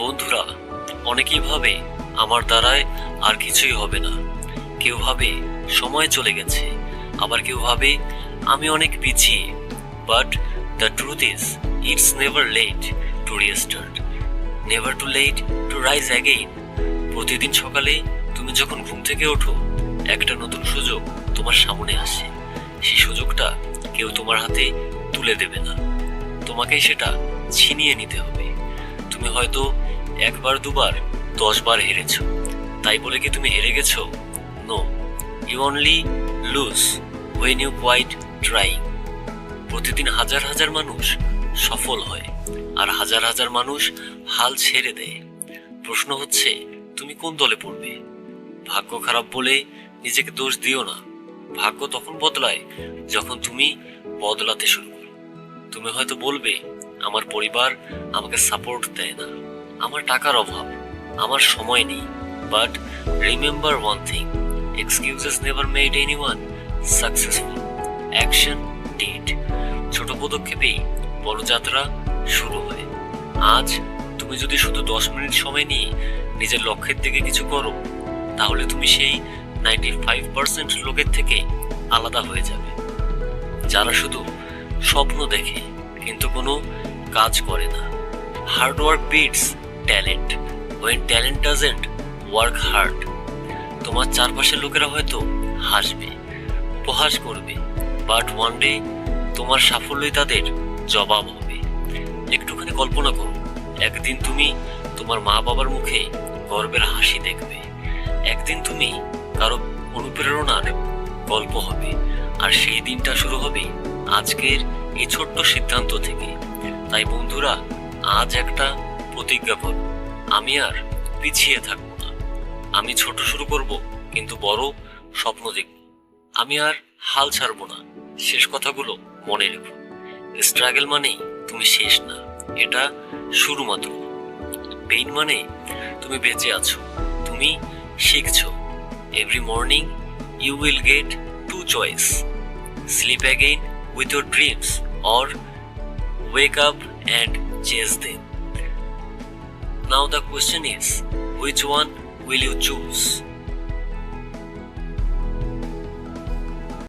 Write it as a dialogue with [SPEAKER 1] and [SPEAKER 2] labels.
[SPEAKER 1] বন্ধুরা, অনেকেই ভাবে আমার দ্বারায় আর কিছুই হবে না। কেউ ভাবে সময় চলে গেছে, আবার কেউ ভাবে আমি অনেক পিছিয়ে। But the truth is it's never late to restart never too late to rise again প্রতিদিন সকালে তুমি যখন ঘুম থেকে ওঠো, একটা নতুন সুযোগ তোমার সামনে আসে। সেই সুযোগটা কেউ তোমার হাতে তুলে দেবে না। তোমাকেই সেটা ছিনিয়ে নিতে হবে। তুমি হয়তো একবার, দুবার দশ বার হেরেছো। তাই বলে কি তুমি হেরে গেছো? No you only lose when you quite trying প্রতিদিন হাজার হাজার মানুষ সফল হয়, আর হাজার হাজার মানুষ হাল ছেড়ে দেয়। প্রশ্ন হচ্ছে, তুমি কোন দলে পড়বে? ভাগ্য খারাপ বলে নিজেকে দোষ দিও না। ভাগ্য তখন বদলায় যখন তুমি বদলাতে শুরু করো। তুমি হয়তো বলবে, আমার পরিবার আমাকে সাপোর্ট দেয় না। আমার টাকার অভাব, আমার সময় নেই। But remember one thing excuses never made anyone successful action did ছোট পদক্ষেপেই বড় যাত্রা শুরু হয়। আজ তুমি যদি শুধু দশ মিনিট সময় নিয়ে নিজের লক্ষ্যের দিকে কিছু করো, তাহলে তুমি সেই নাইনটি ফাইভ পার্সেন্ট লোকের থেকে আলাদা হয়ে যাবে। যারা শুধু স্বপ্ন দেখে, কিন্তু কোনো কাজ করে না। Hard work beats talent when talent doesn't work hard তোমার চারপাশের লোকেরা হয়তো হাসবে, উপহাস করবে বাট ওয়ান ডে তোমার সাফল্যই তাদের জবাব হবে। একটুখানি কল্পনা করো, একদিন তুমি তোমার মা বাবার মুখে গর্বের হাসি দেখবে। একদিন তুমি কারও অনুপ্রেরণার গল্প হবে, আর সেই দিনটা শুরু হবে আজকের এই ছোট্ট সিদ্ধান্ত থেকে। তাই বন্ধুরা, আজ একটা প্রতিজ্ঞা করো আমি আর পিছিয়ে থাকব না। আমি ছোট শুরু করব, কিন্তু বড় স্বপ্ন দেখব। আমি আর হাল ছাড়বো না। শেষ কথাগুলো মনে রেখো। স্ট্রাগল মানেই তুমি শেষ না। এটা শুরু মাত্র। পেইন মানে তুমি বেঁচে আছো। তুমি শিখছো। Every morning you will get to choice sleep again with your dreams or wake up and chase them Now the question is, which one will you choose?